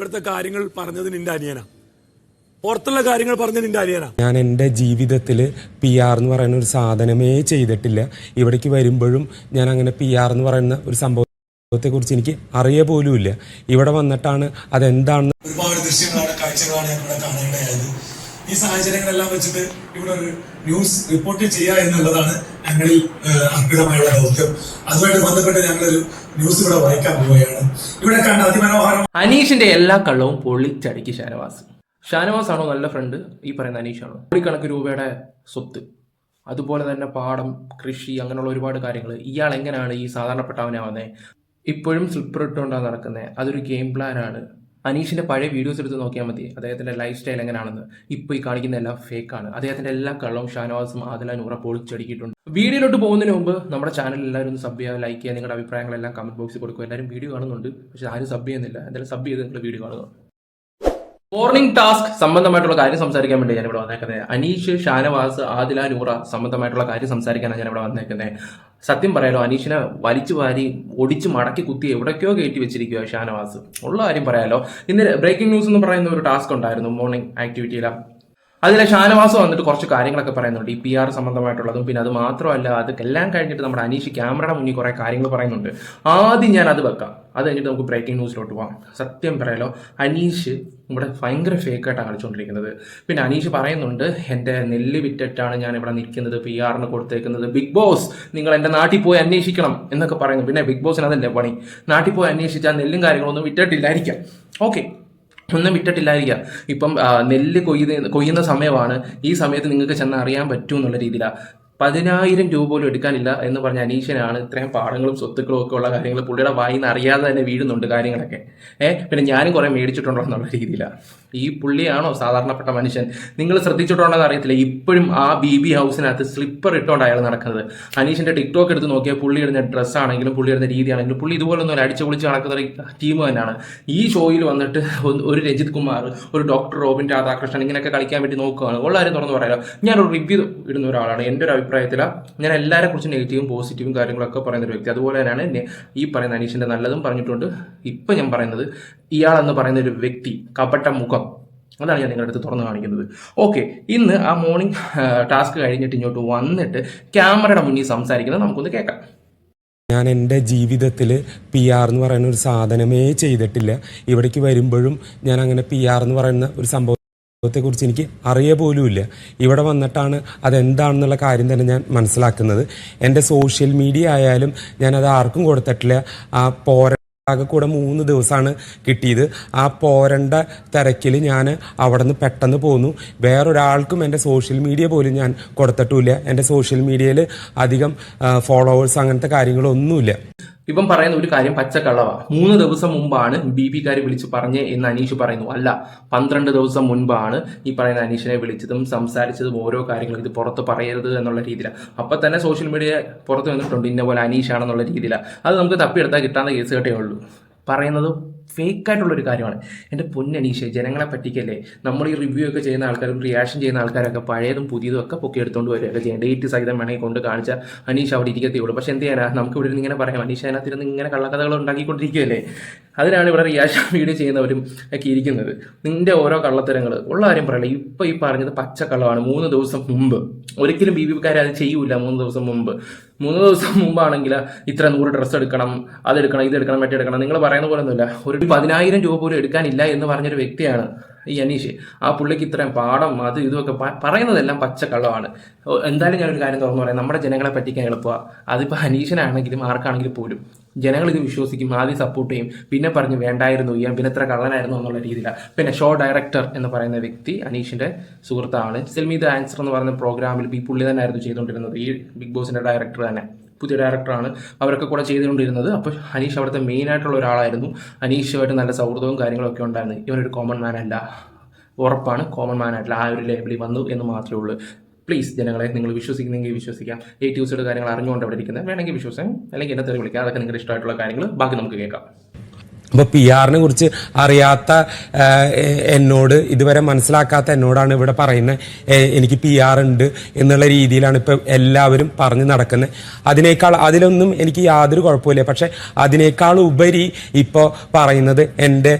ഇവിടുത്തെ കാര്യങ്ങൾ പറഞ്ഞത് നിന്റെ അനിയനാ. പുറത്തുള്ള കാര്യങ്ങൾ പറഞ്ഞത് നിന്റെ അനിയനാ. ഞാൻ എന്റെ ജീവിതത്തിൽ പി ആർ എന്ന് പറയുന്ന ഒരു സാധനമേ ചെയ്തിട്ടില്ല. ഇവിടേക്ക് വരുമ്പോഴും ഞാൻ അങ്ങനെ പി ആർ എന്ന് പറയുന്ന ഒരു സംഭവത്തെക്കുറിച്ച് എനിക്ക് അറിയ പോലുമില്ല. ഇവിടെ വന്നിട്ടാണ് അതെന്താണെന്ന് ഒരുപാട് ദൃശ്യങ്ങളാണ് കാഴ്ചകളാണ് ഞാൻ ഇവിടെ കാണേണ്ടതായത്. ഈ സാഹചര്യങ്ങളെല്ലാം വെച്ചിട്ട് ഇവിടെ ഒരു ന്യൂസ് റിപ്പോർട്ട് ചെയ്യുക എന്നുള്ളതാണ് ഞങ്ങളിൽ അർഹിതമായുള്ള ദൗത്യം. അതുമായിട്ട് ബന്ധപ്പെട്ട് ഞങ്ങളൊരു ന്യൂസ് ഇവിടെ വായിക്കാൻ പോവുകയാണ്. ഇവിടെ കണ്ട അതിമനോഹരം അനീഷിന്റെ എല്ലാ കള്ളവും പൊള്ളിച്ചടുക്കി ഷാനവാസ് ഷാനവാസ്. ആണോ നല്ല ഫ്രണ്ട് ഈ പറയുന്ന അനീഷാണോ? കോടിക്കണക്ക് രൂപയുടെ സ്വത്ത്. അതുപോലെ തന്നെ പാടം കൃഷി അങ്ങനെയുള്ള ഒരുപാട് കാര്യങ്ങൾ ഇയാൾ എങ്ങനെയാണ് ഈ സാധാരണപ്പെട്ടവനാവുന്നത് ഇപ്പോഴും സ്ലിപ്പർ ഇട്ടുകൊണ്ടാണ് നടക്കുന്നത് അതൊരു ഗെയിം പ്ലാൻ ആണ് അനീഷിന്റെ പഴയ വീഡിയോസ് എടുത്ത് നോക്കിയാൽ മതി. അദ്ദേഹത്തിന്റെ ലൈഫ് സ്റ്റൈൽ എങ്ങനെയാണെന്ന് ഇപ്പോൾ ഈ കാണിക്കുന്ന എല്ലാം ഫേക്ക് ആണ്. അദ്ദേഹത്തിന്റെ എല്ലാ കള്ളവും ഷാനവാസും ആദില നൂറ പൊളിച്ചടുക്കിയിട്ടുണ്ട്. വീഡിയോയിലോട്ട് പോകുന്നതിന് മുമ്പ് നമ്മുടെ ചാനൽ എല്ലാവരും സബ് ചെയ്യുക ലൈക്ക് ചെയ്യുക നിങ്ങളുടെ അഭിപ്രായങ്ങളെല്ലാം കമന്റ് ബോക്സിൽ കൊടുക്കുക. എല്ലാവരും വീഡിയോ കാണുന്നുണ്ട്. പക്ഷെ ആരും സബ് ചെയ്യുന്നില്ല. എന്തായാലും സബ് ചെയ്ത് നിങ്ങൾ വീഡിയോ കാണുക. മോർണിംഗ് ടാസ്ക് സംബന്ധമായിട്ടുള്ള കാര്യം സംസാരിക്കാൻ വേണ്ടി ഞാനിവിടെ വന്നേക്കുന്നത് അനീഷ് ഷാനവാസ് ആദില നൂറ സംബന്ധമായിട്ടുള്ള കാര്യം സംസാരിക്കാനാണ് ഞാൻ ഇവിടെ വന്നേക്കുന്നത് സത്യം പറയാലോ അനീഷിനെ വലിച്ചു വാരി ഒടിച്ച് മടക്കി കുത്തി എവിടേക്കോ കയറ്റി വെച്ചിരിക്കുക ഷാനവാസ്. ഉള്ള കാര്യം പറയാലോ. ഇന്ന് ബ്രേക്കിംഗ് ന്യൂസ് എന്ന് പറയുന്ന ഒരു ടാസ്ക് ഉണ്ടായിരുന്നു മോർണിംഗ് ആക്ടിവിറ്റിയിലാണ് അതിലെ ഷാനവാസ് വന്നിട്ട് കുറച്ച് കാര്യങ്ങളൊക്കെ പറയുന്നുണ്ട്. ഈ പി ആർ സംബന്ധമായിട്ടുള്ളതും പിന്നെ അത് മാത്രമല്ല അത് അതൊക്കെല്ലാം കഴിഞ്ഞിട്ട് നമ്മുടെ അനീഷ് ക്യാമറയുടെ മുന്നിൽ കുറേ കാര്യങ്ങൾ പറയുന്നുണ്ട്. ആദ്യം ഞാൻ അത് വെക്കാം. അത് കഴിഞ്ഞിട്ട് നമുക്ക് ബ്രേക്കിംഗ് ന്യൂസിലോട്ട് പോകാം സത്യം പറയാലോ അനീഷ് ഇവിടെ ഭയങ്കര ഫേക്കായിട്ടാണ് കളിച്ചുകൊണ്ടിരിക്കുന്നത് പിന്നെ അനീഷ് പറയുന്നുണ്ട് എന്റെ നെല്ല് വിറ്റിട്ടാണ് ഞാൻ ഇവിടെ നിൽക്കുന്നത് പി ആറിന് കൊടുത്തേക്കുന്നത്. ബിഗ് ബോസ് നിങ്ങൾ എന്റെ നാട്ടിൽ പോയി അന്വേഷിക്കണം എന്നൊക്കെ പറയുന്നു. പിന്നെ ബിഗ് ബോസിന് അതല്ലേ പണി? നാട്ടിൽ പോയി അന്വേഷിച്ചാൽ നെല്ലും കാര്യങ്ങളൊന്നും വിറ്റിട്ടില്ലായിരിക്കാം. ഓക്കെ. ഒന്നും വിട്ടിട്ടില്ലായിരിക്കാം ഇപ്പം നെല്ല് കൊയ്യുന്ന കൊയ്യുന്ന സമയമാണ്. ഈ സമയത്ത് നിങ്ങൾക്ക് ചെന്ന് അറിയാൻ പറ്റും എന്നുള്ള രീതിയിലാണ് പതിനായിരം രൂപ പോലും എടുക്കാനില്ല എന്ന് പറഞ്ഞ അനീഷനാണ് ഇത്രയും പാടങ്ങളും സ്വത്തുക്കളും ഒക്കെ ഉള്ള കാര്യങ്ങൾ പുള്ളിയുടെ വായിൽ നിന്ന് അറിയാതെ തന്നെ വീഴുന്നുണ്ട് കാര്യങ്ങളൊക്കെ. ഏഹ് പിന്നെ ഞാനും കുറേ മേടിച്ചിട്ടുണ്ടോ എന്നുള്ള രീതിയിലാണ് ഈ പുള്ളിയാണോ സാധാരണപ്പെട്ട മനുഷ്യൻ? നിങ്ങൾ ശ്രദ്ധിച്ചിട്ടുണ്ടോ എന്ന് അറിയത്തില്ല. ഇപ്പോഴും ആ ബി ബി ഹൗസിനകത്ത് സ്ലിപ്പർ ഇട്ടുകൊണ്ട് അയാൾ നടക്കുന്നത്. അനീഷിന്റെ ടിക്ടോക്ക് എടുത്ത് നോക്കിയാൽ പുള്ളി ഇടുന്ന ഡ്രസ്സ് ആണെങ്കിലും പുള്ളി ഇടുന്ന രീതിയാണെങ്കിലും പുള്ളി ഇതുപോലെ ഒന്നും അടിച്ചു പൊളിച്ച് നടക്കുന്ന ടീം തന്നെയാണ്. ഈ ഷോയിൽ വന്നിട്ട് ഒരു രജിത് കുമാർ ഒരു ഡോക്ടർ റോബിൻ രാധാകൃഷ്ണൻ ഇങ്ങനെയൊക്കെ കളിക്കാൻ വേണ്ടി നോക്കുകയാണ് ഉള്ള കാര്യം തുറന്ന് പറയാലോ. ഞാനൊരു റിവ്യൂ ഇടുന്ന ഒരാളാണ്. എന്റെ ഒരു അഭിപ്രായത്തിൽ ഞാൻ എല്ലാവരെ കുറിച്ച് നെഗറ്റീവും പോസിറ്റീവും കാര്യങ്ങളൊക്കെ പറയുന്ന ഒരു വ്യക്തി. അതുപോലെ തന്നെയാണ് ഈ പറയുന്ന അനീഷിന്റെ നല്ലതും പറഞ്ഞിട്ടുണ്ട്. ഇപ്പം ഞാൻ പറയുന്നത് ഇയാളെന്ന് പറയുന്ന ഒരു വ്യക്തി കപട്ട മുഖം. അതാണ് ഞാൻ നിങ്ങളുടെ അടുത്ത് തുറന്ന് കാണിക്കുന്നത്. ഓക്കെ ഇന്ന് ആ മോർണിംഗ് ടാസ്ക് കഴിഞ്ഞിട്ട് ഇങ്ങോട്ട് വന്നിട്ട് ക്യാമറയുടെ മുന്നിൽ സംസാരിക്കുന്നത് നമുക്കൊന്ന് കേൾക്കാം. ഞാൻ എന്റെ ജീവിതത്തിൽ പി ആർ എന്ന് പറയുന്ന ഒരു സാധനമേ ചെയ്തിട്ടില്ല. ഇവിടേക്ക് വരുമ്പോഴും ഞാൻ അങ്ങനെ പി ആർ എന്ന് പറയുന്ന ഒരു സംഭവത്തെക്കുറിച്ച് എനിക്ക് അറിയ പോലുമില്ല. ഇവിടെ വന്നിട്ടാണ് അതെന്താണെന്നുള്ള കാര്യം തന്നെ ഞാൻ മനസ്സിലാക്കുന്നത്. എന്റെ സോഷ്യൽ മീഡിയ ആയാലും ഞാനത് ആർക്കും കൊടുത്തിട്ടില്ല. ആ പോര കൂടെ മൂന്ന് ദിവസമാണ് കിട്ടിയത്. ആ പോരണ്ട തിരക്കിൽ ഞാൻ അവിടെ നിന്ന് പെട്ടെന്ന് പോന്നു. വേറൊരാൾക്കും എന്റെ സോഷ്യൽ മീഡിയ പോലും ഞാൻ കൊടുത്തിട്ടുമില്ല. എന്റെ സോഷ്യൽ മീഡിയയിൽ അധികം ഫോളോവേഴ്സ് അങ്ങനത്തെ കാര്യങ്ങളൊന്നുമില്ല. ഇപ്പം പറയുന്ന ഒരു കാര്യം പച്ചക്കള്ളവാണ് മൂന്ന് ദിവസം മുമ്പാണ് ബി കാര്യം വിളിച്ച് പറഞ്ഞേ എന്ന് അനീഷ് പറയുന്നു. അല്ല പന്ത്രണ്ട് ദിവസം മുൻപാണ് ഈ പറയുന്ന അനീഷിനെ വിളിച്ചതും സംസാരിച്ചതും ഓരോ കാര്യങ്ങളും ഇത് പുറത്ത് പറയരുത് എന്നുള്ള രീതിയിലാണ് അപ്പൊ തന്നെ സോഷ്യൽ മീഡിയ പുറത്ത് വന്നിട്ടുണ്ട് ഇന്ന പോലെ അനീഷാണെന്നുള്ള രീതിയിലാണ് അത് നമുക്ക് തപ്പിയെടുത്താൽ കിട്ടാവുന്ന കേസ് കേട്ടേ ഉള്ളൂ. പറയുന്നത് ഫേക്ക് ആയിട്ടുള്ളൊരു കാര്യമാണ്. എന്റെ പൊന്നനീഷ് ജനങ്ങളെ പറ്റിക്കല്ലേ? നമ്മൾ ഈ റിവ്യൂ ഒക്കെ ചെയ്യുന്ന ആൾക്കാരും റിയാക്ഷൻ ചെയ്യുന്ന ആൾക്കാരൊക്കെ പഴയതും പുതിയതും ഒക്കെ പൊക്കി എടുത്തുകൊണ്ട് വരികയൊക്കെ ചെയ്യും ഡേറ്റ് സഹിതം വേണമെങ്കിൽ കൊണ്ട് കാണിച്ച അനീഷ് അവിടെ ഇരിക്കത്തേ ഉള്ളൂ. പക്ഷെ എന്ത് ചെയ്യാനാ? നമുക്ക് ഇവിടെ ഇരുന്ന് ഇങ്ങനെ പറയാം. അനീഷ് അതിനകത്തിരുന്ന് ഇങ്ങനെ കള്ളക്കഥകൾ ഉണ്ടാക്കിക്കൊണ്ടിരിക്കുകയല്ലേ? അതിനാണ് ഇവിടെ റിയാക്ഷൻ വീഡിയോ ചെയ്യുന്നവരും ഒക്കെ ഇരിക്കുന്നത്. നിന്റെ ഓരോ കള്ളത്തരങ്ങൾ ഉള്ള കാര്യം പറയില്ല. ഇപ്പൊ ഈ പറഞ്ഞത് പച്ചക്കള്ളമാണ്. മൂന്ന് ദിവസം മുമ്പ്. ഒരിക്കലും ബി ബിക്കാർ അത് ചെയ്യൂല മൂന്ന് ദിവസം മുമ്പ്. മൂന്ന് ദിവസം മുമ്പാണെങ്കിൽ ഇത്ര നൂറ് ഡ്രസ്സ് എടുക്കണം അതെടുക്കണം ഇതെടുക്കണം മറ്റേ എടുക്കണം. നിങ്ങൾ പറയുന്ന പോലെ ഒന്നുമില്ല ഒരു പതിനായിരം രൂപ പോലും എടുക്കാനില്ല എന്ന് പറഞ്ഞൊരു വ്യക്തിയാണ് ഈ അനീഷ്. ആ പുള്ളിക്ക് ഇത്രയും പാഠം അത് ഇതുമൊക്കെ പറയുന്നതെല്ലാം പച്ചക്കള്ളമാണ്. എന്തായാലും ഞാനൊരു കാര്യം തുറന്നു പറയാം. നമ്മുടെ ജനങ്ങളെ പറ്റിക്കാൻ എളുപ്പമാണ് അതിപ്പോൾ അനീഷിനാണെങ്കിലും ആർക്കാണെങ്കിലും പോലും. ജനങ്ങൾ ഇത് വിശ്വസിക്കും ആദ്യം സപ്പോർട്ട് ചെയ്യും പിന്നെ പറഞ്ഞ് വേണ്ടായിരുന്നു ചെയ്യാൻ പിന്നെ എത്ര കള്ളനായിരുന്നു എന്നുള്ള രീതിയിലാണ് പിന്നെ ഷോ ഡയറക്ടർ എന്ന് പറയുന്ന വ്യക്തി അനീഷിന്റെ സുഹൃത്താണ്. സെൽമി ദ ആൻസർ എന്ന് പറയുന്ന പ്രോഗ്രാമിൽ ബി പുള്ളി തന്നെ ആയിരുന്നു ചെയ്തുകൊണ്ടിരുന്നത്. ഈ ബിഗ് ബോസിന്റെ ഡയറക്ടർ തന്നെ. പുതിയ ഡയറക്ടറാണ് അവരൊക്കെ കൂടെ ചെയ്തുകൊണ്ടിരുന്നത്. അപ്പോൾ അനീഷ് അവിടുത്തെ മെയിൻ ആയിട്ടുള്ള ഒരാളായിരുന്നു. അനീഷുമായിട്ട് നല്ല സൗഹൃദവും കാര്യങ്ങളൊക്കെ ഉണ്ടായിരുന്നു. ഇവനൊരു കോമൺ മാൻ അല്ല. ഉറപ്പാണ് കോമൺ മാൻ ആയിട്ടുള്ള ആ ഒരു ലേബിളിൽ വന്നു എന്ന് മാത്രമേ ഉള്ളൂ. പ്ലീസ് ജനങ്ങളെ നിങ്ങൾ വിശ്വസിക്കുന്നെങ്കിൽ വിശ്വസിക്കാം. യൂസിയുടെ കാര്യങ്ങൾ അറിഞ്ഞുകൊണ്ട് അവിടെ ഇരിക്കുന്നത് വേണമെങ്കിൽ വിശ്വസിക്കാം. അല്ലെങ്കിൽ എന്നെ തെറി വിളിക്കാം. അതൊക്കെ നിങ്ങളുടെ ഇഷ്ടമായിട്ടുള്ള കാര്യങ്ങൾ. ബാക്കി നമുക്ക് കേൾക്കാം. അപ്പോൾ പി ആറിനെ കുറിച്ച് അറിയാത്ത എന്നോട് ഇതുവരെ മനസ്സിലാക്കാത്ത എന്നോടാണ് ഇവിടെ പറയുന്നത് എനിക്ക് പി ആർ ഉണ്ട് എന്നുള്ള രീതിയിലാണ് ഇപ്പോൾ എല്ലാവരും പറഞ്ഞു നടക്കുന്നത് അതിനേക്കാൾ അതിലൊന്നും എനിക്ക് യാതൊരു കുഴപ്പമില്ല പക്ഷെ അതിനേക്കാൾ ഉപരി ഇപ്പോൾ പറയുന്നത് എന്റെ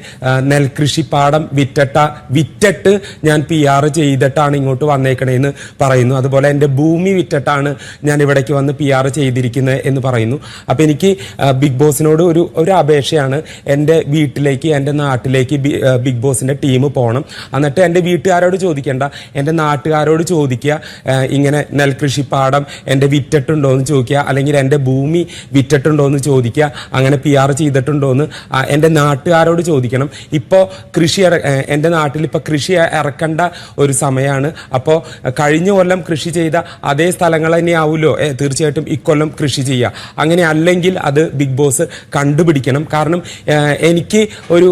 നെൽകൃഷിപ്പാടം നെൽകൃഷി പാടം വിറ്റട്ട വിറ്റിട്ട് ഞാൻ പി ആർ ചെയ്തിട്ടാണ് ഇങ്ങോട്ട് വന്നേക്കണേന്ന് പറയുന്നു. അതുപോലെ എന്റെ ഭൂമി വിറ്റിട്ടാണ് ഞാൻ ഇവിടേക്ക് വന്ന് പി ആർ ചെയ്തിരിക്കുന്നത് എന്ന് പറയുന്നു. അപ്പോൾ എനിക്ക് ബിഗ് ബോസിനോട് ഒരു ഒരു അപേക്ഷയാണ് എന്റെ വീട്ടിലേക്ക് എന്റെ നാട്ടിലേക്ക് ബിഗ് ബോസിന്റെ ടീം പോകണം എന്നിട്ട് എന്റെ വീട്ടുകാരോട് ചോദിക്കേണ്ട. എന്റെ നാട്ടുകാരോട് ചോദിക്കുക ഇങ്ങനെ നെൽകൃഷിപ്പാടം എന്റെ വിറ്റിട്ടുണ്ടോ എന്ന് ചോദിക്കുക അല്ലെങ്കിൽ എന്റെ ഭൂമി വിറ്റിട്ടുണ്ടോ എന്ന് ചോദിക്കുക അങ്ങനെ പി ആർ ചെയ്തിട്ടുണ്ടോ എന്ന് എന്റെ നാട്ടുകാരോട് ചോദിക്കണം. ഇപ്പോൾ കൃഷി എന്റെ നാട്ടിൽ ഇപ്പോൾ കൃഷി ഇറക്കേണ്ട ഒരു സമയമാണ് അപ്പോൾ കഴിഞ്ഞ കൊല്ലം കൃഷി ചെയ്ത അതേ സ്ഥലങ്ങൾ തന്നെയാവുമല്ലോ ആവുമല്ലോ തീർച്ചയായിട്ടും ഇക്കൊല്ലം കൃഷി ചെയ്യുക. അങ്ങനെ അല്ലെങ്കിൽ അത് ബിഗ് ബോസ് കണ്ടുപിടിക്കണം. കാരണം എനിക്ക് ഒരു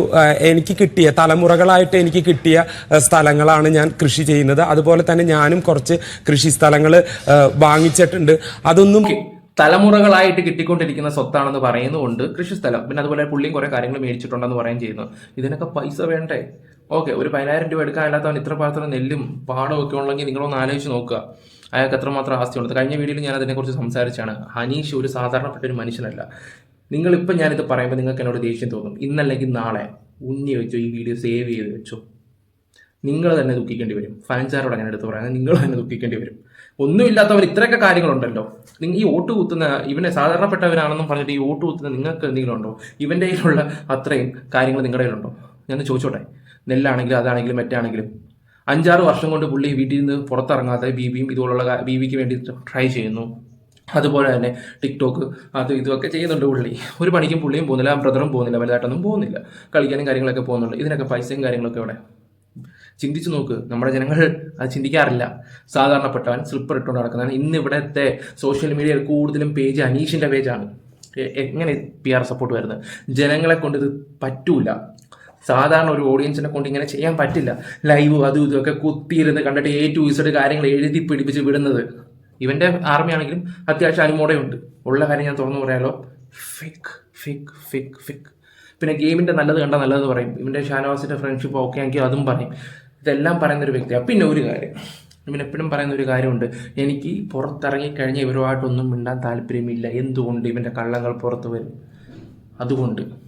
എനിക്ക് കിട്ടിയ തലമുറകളായിട്ട് എനിക്ക് കിട്ടിയ സ്ഥലങ്ങളാണ് ഞാൻ കൃഷി ചെയ്യുന്നത്. അതുപോലെ തന്നെ ഞാനും കുറച്ച് കൃഷി സ്ഥലങ്ങൾ വാങ്ങിച്ചിട്ടുണ്ട്. അതൊന്നും തലമുറകളായിട്ട് കിട്ടിക്കൊണ്ടിരിക്കുന്ന സ്വത്താണെന്ന് പറയുന്നുണ്ട് കൃഷിസ്ഥലം പിന്നെ അതുപോലെ പുള്ളിയും കുറെ കാര്യങ്ങൾ മേടിച്ചിട്ടുണ്ടെന്ന് പറയുകയും ചെയ്യുന്നു. ഇതിനൊക്കെ പൈസ വേണ്ടേ? ഓക്കെ ഒരു പതിനായിരം രൂപ എടുക്കാനില്ലാത്തവൻ ഇത്ര പാത്രം നെല്ലും പാടവും ഒക്കെ ഉണ്ടെങ്കിൽ നിങ്ങളൊന്ന് ആലോചിച്ച് നോക്കുക. അയാൾക്ക് എത്രമാത്രം ആസ്തിയുണ്ട് കഴിഞ്ഞ വീഡിയോയിൽ ഞാൻ അതിനെക്കുറിച്ച് സംസാരിച്ചാണ് ഹനീഷ് ഒരു സാധാരണപ്പെട്ട ഒരു മനുഷ്യനല്ല. നിങ്ങളിപ്പം ഞാനിത് പറയുമ്പോൾ നിങ്ങൾക്ക് എന്നോട് ദേഷ്യം തോന്നും. ഇന്നല്ലെങ്കിൽ നാളെ ഉന്നി വെച്ചോ ഈ വീഡിയോ സേവ് ചെയ്ത് വെച്ചോ. നിങ്ങൾ തന്നെ ദുഃഖിക്കേണ്ടി വരും. ഫാൻസാരോട് അങ്ങനെ എടുത്ത് പറയുന്നത് നിങ്ങൾ തന്നെ ദുഃഖിക്കേണ്ടി വരും. ഒന്നുമില്ലാത്തവർ ഇത്രയൊക്കെ കാര്യങ്ങളുണ്ടല്ലോ. നിങ്ങൾ ഈ വോട്ട് കുത്തുന്ന ഇവനെ സാധാരണപ്പെട്ടവരാണെന്നും പറഞ്ഞിട്ട് ഈ വോട്ട് കുത്തുന്ന നിങ്ങൾക്ക് എന്തെങ്കിലും ഉണ്ടോ? ഇവന്റെ കയ്യിലുള്ള അത്രയും കാര്യങ്ങൾ നിങ്ങളുടെ കയ്യിലുണ്ടോ? ഞാൻ ചോദിച്ചോട്ടെ. നെല്ലാണെങ്കിലും അതാണെങ്കിലും മറ്റാണെങ്കിലും. അഞ്ചാറ് വർഷം കൊണ്ട് പുള്ളി വീട്ടിൽ നിന്ന് പുറത്തിറങ്ങാതെ ബി ബിയും ഇതുപോലുള്ള ബി ബിക്ക് വേണ്ടി ട്രൈ ചെയ്യുന്നു. അതുപോലെ തന്നെ ടിക്ടോക്ക് അത് ഇതുമൊക്കെ ചെയ്യുന്നുണ്ട് പുള്ളി. ഒരു പണിക്കും പുള്ളിയും പോകുന്നില്ല ബ്രദറും പോകുന്നില്ല വലുതായിട്ടൊന്നും പോകുന്നില്ല. കളിക്കാനും കാര്യങ്ങളൊക്കെ പോകുന്നുണ്ട്. ഇതിനൊക്കെ പൈസയും കാര്യങ്ങളൊക്കെ ഇവിടെ ചിന്തിച്ചു നോക്ക്. നമ്മുടെ ജനങ്ങൾ അത് ചിന്തിക്കാറില്ല. സാധാരണപ്പെട്ടവൻ സ്ലിപ്പർ ഇട്ടുകൊണ്ട് നടക്കുന്നതാണ്. ഇന്ന് ഇവിടുത്തെ സോഷ്യൽ മീഡിയയിൽ കൂടുതലും പേജ് അനീഷിന്റെ പേജാണ് എങ്ങനെ പി ആർ സപ്പോർട്ട് വരുന്നത്? ജനങ്ങളെ കൊണ്ട് ഇത് പറ്റൂല. സാധാരണ ഒരു ഓഡിയൻസിനെ കൊണ്ട് ഇങ്ങനെ ചെയ്യാൻ പറ്റില്ല. ലൈവ് അതും ഇതൊക്കെ കുത്തിയിരുന്ന് കണ്ടിട്ട് എ ടു ഇസഡ് കാര്യങ്ങൾ എഴുതി പിടിപ്പിച്ച് വിടുന്നത്. ഇവന്റെ ആർമി ആണെങ്കിലും അത്യാവശ്യം അനുമോടയുണ്ട് ഉള്ള കാര്യം ഞാൻ തുറന്നു പറയാലോ. ഫിക് ഫിക് ഫിക് ഫിക് പിന്നെ ഗെയിമിന്റെ നല്ലത് കണ്ട നല്ലതെന്ന് പറയും. ഇവന്റെ ഷാനവാസിന്റെ ഫ്രണ്ട്ഷിപ്പ് ഓക്കെ ആക്കി അതും പറയും. ഇതെല്ലാം പറയുന്ന ഒരു വ്യക്തിയാണ് പിന്നെ ഒരു കാര്യം. ഇവൻ എപ്പോഴും പറയുന്ന ഒരു കാര്യമുണ്ട്. എനിക്ക് പുറത്തിറങ്ങി കഴിഞ്ഞ ഇവരുമായിട്ടൊന്നും മിണ്ടാൻ താല്പര്യമില്ല. എന്തുകൊണ്ട് ഇവന്റെ കള്ളങ്ങൾ പുറത്തു വരും? അതുകൊണ്ട്.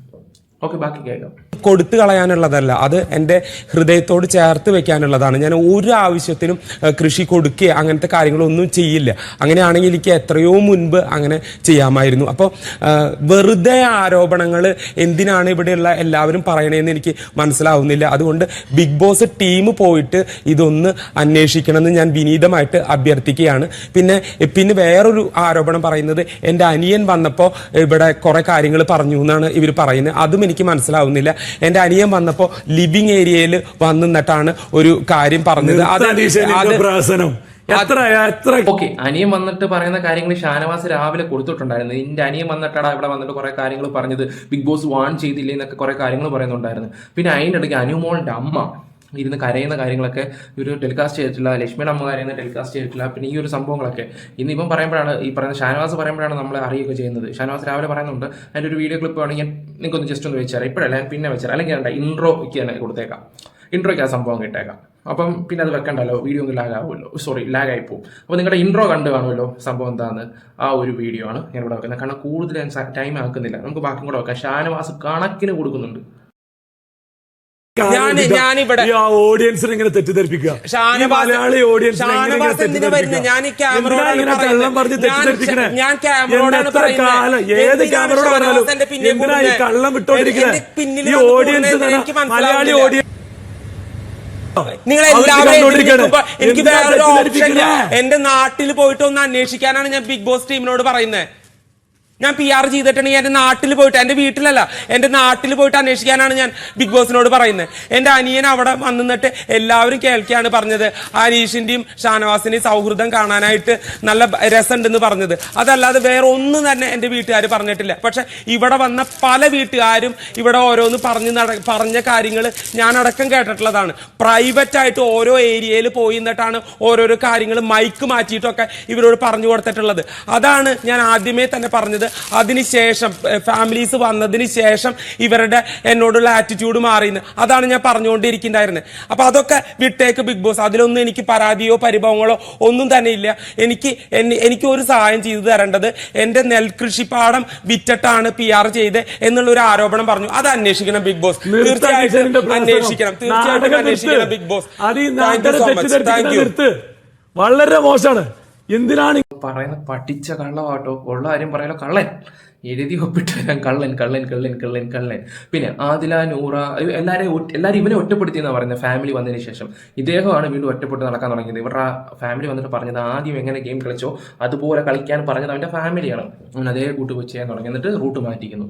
ഓക്കെ ബാക്കി കേൾക്കാം. കൊടുത്തു കളയാനുള്ളതല്ല അത് എന്റെ ഹൃദയത്തോട് ചേർത്ത് വെക്കാനുള്ളതാണ്. ഞാൻ ഒരു ആവശ്യത്തിനും കൃഷി കൊടുക്കുക അങ്ങനത്തെ കാര്യങ്ങളൊന്നും ചെയ്യില്ല. അങ്ങനെയാണെങ്കിൽ എനിക്ക് എത്രയോ മുൻപ് അങ്ങനെ ചെയ്യാമായിരുന്നു. അപ്പോൾ വെറുതെ ആരോപണങ്ങൾ എന്തിനാണ് ഇവിടെയുള്ള എല്ലാവരും പറയണതെന്ന് എനിക്ക് മനസ്സിലാവുന്നില്ല. അതുകൊണ്ട് ബിഗ് ബോസ് ടീം പോയിട്ട് ഇതൊന്ന് അന്വേഷിക്കണമെന്ന് ഞാൻ വിനീതമായിട്ട് അഭ്യർത്ഥിക്കുകയാണ്. പിന്നെ പിന്നെ വേറൊരു ആരോപണം പറയുന്നത് എന്റെ അനിയൻ വന്നപ്പോൾ ഇവിടെ കുറേ കാര്യങ്ങൾ പറഞ്ഞു എന്നാണ് ഇവർ പറയുന്നത്. അതും എനിക്ക് മനസ്സിലാവുന്നില്ല. എന്റെ അനിയൻ വന്നപ്പോൾ ലിവിങ് ഏരിയയിൽ വന്നു നിന്നിട്ടാണ് ഒരു കാര്യം പറഞ്ഞത്. അത് അത് എത്ര എത്ര ഓക്കെ അനിയൻ വന്നിട്ട് പറയുന്ന കാര്യങ്ങൾ ഷാനവാസ് രാവിലെ കൊടുത്തിട്ടുണ്ടായിരുന്നു. എന്റെ അനിയൻ വന്നിട്ടാണ് ഇവിടെ വന്നിട്ട് കുറെ കാര്യങ്ങൾ പറഞ്ഞത്. ബിഗ് ബോസ് വാൺ ചെയ്തില്ലേ എന്നൊക്കെ കുറെ കാര്യങ്ങൾ പറയുന്നുണ്ടായിരുന്നു. പിന്നെ അതിനിടയ്ക്ക് അനുമോളിന്റെ അനുമോളുടെ അമ്മ ഇരുന്ന് കരയുന്ന കാര്യങ്ങളൊക്കെ ഇവർ ടെലികാസ്റ്റ് ചെയ്തിട്ടില്ല ലക്ഷ്മിയുടെ അമ്മ കരയുന്ന ടെലികാസ്റ്റ് ചെയ്തിട്ടില്ല പിന്നെ ഈ ഒരു സംഭവങ്ങളൊക്കെ. ഇന്ന് ഇപ്പം പറയുമ്പോഴാണ് ഈ പറയുന്ന ഷാനവാസ് പറയുമ്പോഴാണ് നമ്മളെ അറിയുകയൊക്കെ ചെയ്യുന്നത്. ഷാനവാസ് രാവിലെ പറയുന്നുണ്ട് അതിന്റെ ഒരു വീഡിയോ ക്ലിപ്പ് വേണമെങ്കിൽ നിങ്ങൾക്കൊന്ന് ജസ്റ്റ് ഒന്ന് വെച്ചാൽ ഇപ്പോഴല്ല ഞാൻ പിന്നെ വെച്ചാൽ അല്ലെങ്കിൽ വേണ്ട ഇൻട്രോയ്ക്ക് തന്നെ കൊടുത്തേക്കാം. ഇൻട്രോയ്ക്ക് ആ സംഭവം കിട്ടേക്കാം. അപ്പം പിന്നെ അത് വെക്കണ്ടല്ലോ വീഡിയോ ഒന്നും ലാഗ് ആവുമല്ലോ. സോറി ലാഗ് പോകും അപ്പോൾ നിങ്ങളുടെ ഇൻട്രോ കണ്ട് കാണുമല്ലോ സംഭവം എന്താണെന്ന് ആ ഒരു വീഡിയോ ആണ് ഞാൻ ഇവിടെ വെക്കുന്നത്. കാരണം കൂടുതൽ ഞാൻ ടൈം ആക്കുന്നില്ല. നമുക്ക് ബാക്കി കൂടെ വെക്കാം. ഷാനവാസ് കണക്കിന് കൊടുക്കുന്നുണ്ട്. ഞാൻ ഞാനിവിടെ ഓഡിയൻസിനെ ഇങ്ങനെ തെറ്റിദ്ധരിപ്പിക്കുക. മലയാളി വരുന്നത്? ഞാൻ ക്യാമറയോടാണ് ഏത് എന്തിനാണ് ക്യാമറയോട് പറഞ്ഞാലും എന്റെ പിന്നിൽ എന്തിനാ ഈ കള്ളം വിട്ടോണ്ടിരിക്കുന്നത് ഈ ഓഡിയൻസ് മലയാളി ഓഡിയൻസ് നിങ്ങൾ എല്ലാവരും. എനിക്ക് വേറൊരു ഓപ്ഷൻ എന്റെ നാട്ടിൽ പോയിട്ട് ഒന്ന് അന്വേഷിക്കാനാണ് ഞാൻ ബിഗ് ബോസ് ടീമിനോട് പറയുന്നത് ഞാൻ പി ആർ ചെയ്തിട്ടുണ്ടെങ്കിൽ എന്റെ നാട്ടിൽ പോയിട്ട് എന്റെ വീട്ടിലല്ല എന്റെ നാട്ടിൽ പോയിട്ട് അന്വേഷിക്കാനാണ് ഞാൻ ബിഗ് ബോസിനോട് പറയുന്നത്. എന്റെ അനിയൻ അവിടെ വന്നിട്ട് എല്ലാവരും കേൾക്കുകയാണ് പറഞ്ഞത്. അനീഷിന്റെയും ഷാനവാസിന്റെയും സൗഹൃദം കാണാനായിട്ട് നല്ല രസമുണ്ടെന്ന് പറഞ്ഞത്. അതല്ലാതെ വേറെ ഒന്നും തന്നെ എന്റെ വീട്ടുകാർ പറഞ്ഞിട്ടില്ല. പക്ഷെ ഇവിടെ വന്ന പല വീട്ടുകാരും ഇവിടെ ഓരോന്ന് പറഞ്ഞ് നട പറഞ്ഞ കാര്യങ്ങൾ ഞാനടക്കം കേട്ടിട്ടുള്ളതാണ്. പ്രൈവറ്റ് ആയിട്ട് ഓരോ ഏരിയയിൽ പോയി നിന്നിട്ടാണ് ഓരോരോ കാര്യങ്ങൾ മൈക്ക് മാറ്റിയിട്ടൊക്കെ ഇവരോട് പറഞ്ഞു കൊടുത്തിട്ടുള്ളത്. അതാണ് ഞാൻ ആദ്യമേ തന്നെ പറഞ്ഞത്. അതിനുശേഷം ഫാമിലീസ് വന്നതിന് ശേഷം ഇവരുടെ എന്നോടുള്ള ആറ്റിറ്റ്യൂഡ് മാറിയെന്ന് അതാണ് ഞാൻ പറഞ്ഞുകൊണ്ടിരിക്കുന്നുണ്ടായിരുന്നത് അപ്പോൾ അതൊക്കെ വിട്ടേക്ക് ബിഗ് ബോസ്. അതിലൊന്നും എനിക്ക് പരാതിയോ പരിഭവങ്ങളോ ഒന്നും തന്നെ ഇല്ല. എനിക്ക് എനിക്ക് ഒരു സഹായം ചെയ്തു തരേണ്ടത് എന്റെ നെൽകൃഷിപ്പാടം വിറ്റിട്ടാണ് പി ആർ ചെയ്ത് എന്നുള്ള ഒരു ആരോപണം പറഞ്ഞു. അത് അന്വേഷിക്കണം ബിഗ് ബോസ്. തീർച്ചയായിട്ടും അന്വേഷിക്കണം. തീർച്ചയായിട്ടും അന്വേഷിക്കണം ബിഗ് ബോസ്. വളരെ മോശമാണ്. എന്തിനാണ് പറയുന്ന പഠിച്ച കള്ളവാട്ടോ. ഉള്ള ആരും പറയാലോ കള്ളൻ. എഴുതി ഒപ്പിട്ട് വരാൻ കള്ളൻ കള്ളൻ കള്ളൻ കള്ളൻ കള്ളൻ. പിന്നെ ആദില നൂറ എല്ലാവരെയും എല്ലാവരും ഇവനെ ഒറ്റപ്പെടുത്തി എന്നാണ് പറയുന്നത് ഫാമിലി വന്നതിന് ശേഷം. ഇദ്ദേഹമാണ് വീണ്ടും ഒറ്റപ്പെട്ട് നടക്കാൻ തുടങ്ങിയത്. ഇവരുടെ ഫാമിലി വന്നിട്ട് പറഞ്ഞത് ആദ്യം എങ്ങനെ ഗെയിം കളിച്ചോ അതുപോലെ കളിക്കാൻ പറഞ്ഞത് അവന്റെ ഫാമിലിയാണ് അവൻ അതേ കൂട്ട് വെച്ച് ചെയ്യാൻ തുടങ്ങി. എന്നിട്ട് റൂട്ട് മാറ്റിക്കുന്നു.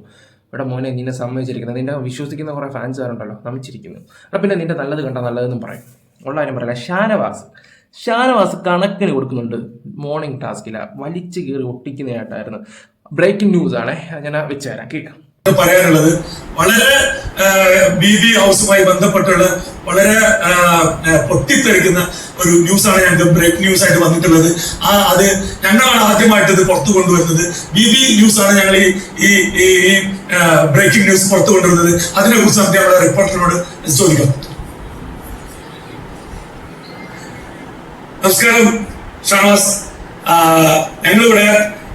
ഇവിടെ മോനെ നിന്നെ സമ്മതിച്ചിരിക്കുന്നത് നിന്നെ വിശ്വസിക്കുന്ന കുറേ ഫാൻസുകാരുണ്ടല്ലോ നമ്മിച്ചിരിക്കുന്നു അപ്പൊ പിന്നെ നിന്റെ നല്ലത് കണ്ട നല്ലതെന്നും പറയും. ഉള്ള കാര്യം പറയില്ല. ഷാനവാസ്. ഷാനവാസ് കണക്കിന് കൊടുക്കുന്നുണ്ട്. മോർണിംഗ് ടാസ്കില വലിച്ചു കീറി ഒട്ടിക്കുന്നതായിട്ടായിരുന്നു. ബ്രേക്കിംഗ് ന്യൂസ് ആണ്. ഞാൻ വെച്ചുതരാം കേൾക്കാം. പറയാനുള്ളത് വളരെ ബി ബി ഹൗസുമായി ബന്ധപ്പെട്ടുള്ള വളരെ പൊട്ടിത്തെറിക്കുന്ന ഒരു ന്യൂസാണ് ഞങ്ങൾക്ക് ബ്രേക്ക് ന്യൂസ് ആയിട്ട് വന്നിട്ടുള്ളത്. ആ അത് ഞങ്ങളാണ് ആദ്യമായിട്ട് ഇത് പുറത്തു കൊണ്ടുവരുന്നത്. ബി ബി ന്യൂസ് ആണ് ഞങ്ങൾ ഈ ഈ ബ്രേക്കിംഗ് ന്യൂസ് പുറത്തു കൊണ്ടുവരുന്നത്. അതിനെ കുറിച്ച് നമുക്ക് നമ്മുടെ റിപ്പോർട്ടറിനോട് ചോദിക്കാം. നമസ്കാരം ഷാനവാസ്. ഞങ്ങളിവിടെ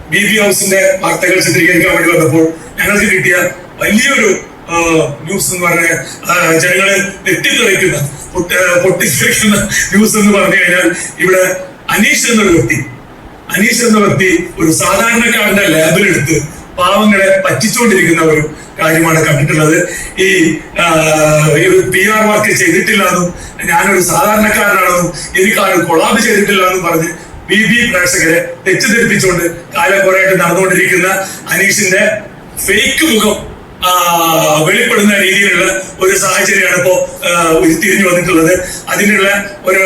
ബി ബി ഹൗസിന്റെ വാർത്തകൾ ചിത്രീകരിക്കാൻ വേണ്ടി വന്നപ്പോൾ ഞങ്ങൾക്ക് കിട്ടിയ വലിയൊരു ന്യൂസ് എന്ന് പറഞ്ഞ ജനങ്ങളെ തെറ്റിദ്ധരിക്കുന്ന പൊട്ടി- ആ, പൊട്ടിത്തെറിക്കുന്ന ന്യൂസ് എന്ന് പറഞ്ഞു കഴിഞ്ഞാൽ ഇവിടെ അനീഷ് എന്നൊരു വ്യക്തി അനീഷ് എന്ന വ്യക്തി ഒരു സാധാരണക്കാരന്റെ ലാബിലെടുത്ത് പാവങ്ങളെ പറ്റിച്ചുകൊണ്ടിരിക്കുന്ന ഒരു കാര്യമാണ് കണ്ടിട്ടുള്ളത്. ഈ ഒരു പി ആർ വർക്ക് ചെയ്തിട്ടില്ല എന്നും ഞാനൊരു സാധാരണക്കാരനാണെന്നും എനിക്കാരും കൊളാബ് ചെയ്തിട്ടില്ല എന്നും പറഞ്ഞ് ബി ബി പ്രേക്ഷകരെ തെറ്റിദ്ധരിപ്പിച്ചുകൊണ്ട് കാലം കുറേയായിട്ട് നടന്നുകൊണ്ടിരിക്കുന്ന അനീഷിന്റെ ഫേക്ക് മുഖം വെളിപ്പെടുന്ന രീതിയിലുള്ള ഒരു സാഹചര്യമാണ് ഇപ്പോ ഉരുത്തിരിഞ്ഞു വന്നിട്ടുള്ളത്. അതിനുള്ള ഒരു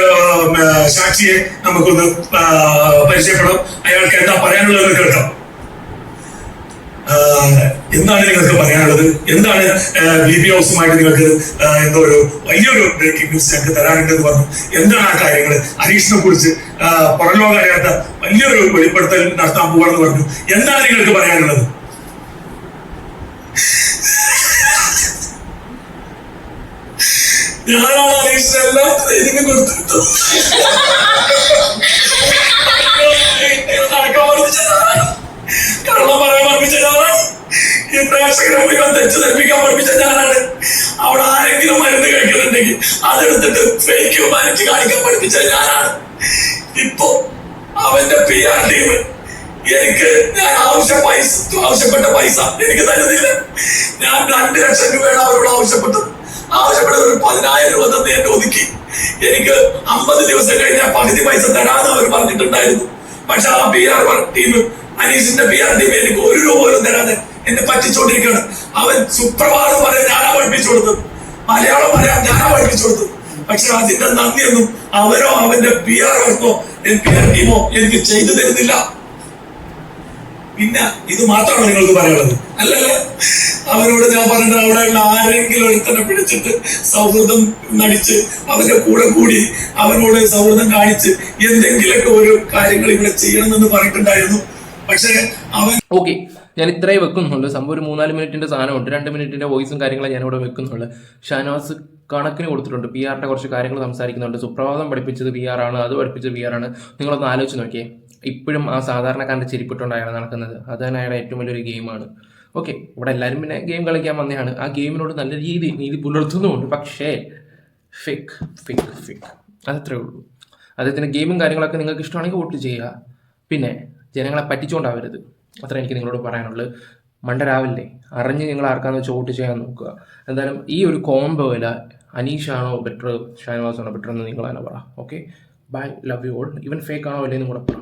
സാക്ഷിയെ നമുക്കൊന്ന് പരിചയപ്പെടാം. അയാൾക്ക് എന്താ പറയാനുള്ളത് കേൾക്കാം. എന്താണ് നിങ്ങൾക്ക് പറയാനുള്ളത്? എന്താണ് ബി പി ഹൗസുമായിട്ട് നിങ്ങൾക്ക് എന്തോ ഒരു വലിയൊരു ബ്രേക്കിംഗ് ന്യൂസ് ഞങ്ങൾക്ക് തരാനുണ്ടെന്ന് പറഞ്ഞു. എന്താണ് ആ കാര്യങ്ങൾ അനീഷിനെ കുറിച്ച് പുറംലോകം അറിയാത്ത വലിയൊരു വെളിപ്പെടുത്തൽ നടത്താൻ പോകണമെന്ന് പറഞ്ഞു. എന്താണ് നിങ്ങൾക്ക് പറയാനുള്ളത്? ഞാനാണ് എല്ലാം ട്രെയിനിങ് കൊടുത്തിട്ടു മുഴുവൻ ധരിപ്പിക്കാൻ പഠിപ്പിച്ച ഞാനാണ്. അവിടെ ആരെങ്കിലും മരുന്ന് കഴിക്കുന്നുണ്ടെങ്കിൽ അതെടുത്തിട്ട് ഫേക്ക് ഹ്യൂമാനിറ്റി കാണിക്കാൻ പഠിപ്പിച്ച ഞാനാണ്. ഇപ്പൊ അവന്റെ പി ആർ ടീം എനിക്ക് ഞാൻ ആവശ്യം പൈസ ആവശ്യപ്പെട്ട പൈസ എനിക്ക് തരുന്നില്ല. ഞാൻ രണ്ട് ലക്ഷം രൂപയാണ് അവരോട് ആവശ്യപ്പെട്ടത്. ആവശ്യപ്പെട്ടത് ഒരു പതിനായിരം രൂപ തന്നെ എന്നെ ഒതുക്കി. എനിക്ക് അമ്പത് ദിവസം കഴിഞ്ഞാൽ പകുതി പൈസ തരാമെന്ന് അവർ പറഞ്ഞിട്ടുണ്ടായിരുന്നു. പക്ഷെ ആ പി ആർ ടീം അനീഷിന്റെ പി ആർ ടീം എനിക്ക് ഒരു രൂപ പോലും തരാതെ എന്നെ പറ്റിച്ചോണ്ടിരിക്കുകയാണ്. അവൻ സുപ്രഭാതം പറയാൻ ഞാനാ പഠിപ്പിച്ചു കൊടുത്തത്. മലയാളം പറയാൻ ഞാനാ പഠിപ്പിച്ചു കൊടുത്തത്. പക്ഷെ അതിന്റെ നന്ദിയൊന്നും അവരോ അവന്റെ P R N P R ടീമോ എനിക്ക് ചെയ്തു തരുന്നില്ല. പിന്നെ ഇത് മാത്രമാണ് നിങ്ങൾക്ക് പറയാനുള്ളത്. അല്ലല്ലേ അവരോട് ഞാൻ പറഞ്ഞത് അവിടെയുള്ള ആരെങ്കിലും ഒരുത്തനെ പിടിച്ചിട്ട് സൗഹൃദം നടിച്ച് അവന്റെ കൂടെ കൂടി അവനോട് സൗഹൃദം കാണിച്ച് എന്തെങ്കിലുമൊക്കെ ഒരു കാര്യങ്ങൾ ഇവിടെ ചെയ്യണമെന്ന് പറഞ്ഞിട്ടുണ്ടായിരുന്നു. പക്ഷെ അവൻ ഓക്കെ ഞാൻ ഇത്രയും വെക്കുന്നുള്ളൂ. സംഭവം ഒരു മൂന്നാൽ മിനിറ്റിന്റെ സാധനമുണ്ട്. രണ്ട് മിനിറ്റിന്റെ വോയിസും കാര്യങ്ങളും ഞാൻ ഇവിടെ വെക്കുന്നുള്ളൂ. ഷാനവാസ് കണക്കിന് കൊടുത്തിട്ടുണ്ട്. പി ആറിന്റെ കുറച്ച് കാര്യങ്ങൾ സംസാരിക്കുന്നുണ്ട്. സുപ്രഭാതം പഠിപ്പിച്ചത് പി ആർ ആണ് അത് പഠിപ്പിച്ചത് പി ആർ ആണ്. നിങ്ങളൊന്ന് ആലോചിച്ച് നോക്കിയേ. ഇപ്പോഴും ആ സാധാരണക്കാരന്റെ ചെരിപ്പിട്ടുകൊണ്ട് അയാൾ നടക്കുന്നത്. അത് തന്നെ അയാളുടെ ഏറ്റവും വലിയൊരു ഗെയിമാണ് ഓക്കെ ഇവിടെ എല്ലാവരും പിന്നെ ഗെയിം കളിക്കാൻ വന്നതാണ് ആ ഗെയിമിനോട് നല്ല രീതി നീതി പുലർത്തുന്നുമുണ്ട്. പക്ഷേ ഫിക് ഫിക് ഫിക് അതത്രേ ഉള്ളൂ. അദ്ദേഹത്തിന്റെ ഗെയിമും കാര്യങ്ങളൊക്കെ നിങ്ങൾക്ക് ഇഷ്ടമാണെങ്കിൽ വോട്ട് ചെയ്യുക. പിന്നെ ജനങ്ങളെ പറ്റിച്ചുകൊണ്ടാവരുത്. അത്ര എനിക്ക് നിങ്ങളോട് പറയാനുള്ളത് മണ്ടരാവില്ലേ? അറിഞ്ഞ് നിങ്ങൾ ആർക്കാന്ന് വെച്ച് വോട്ട് ചെയ്യാൻ നോക്കുക. എന്തായാലും ഈ ഒരു കോംബോയിൽ അനീഷാണോ ബെറ്റർ ഷാനവാസാണോ ബെറ്റർ എന്ന് നിങ്ങൾ തന്നെ പറ. Okay bye love you all ഇവൻ ഫേക്ക് ആണോ അല്ലേന്നും കൂടെ പറ.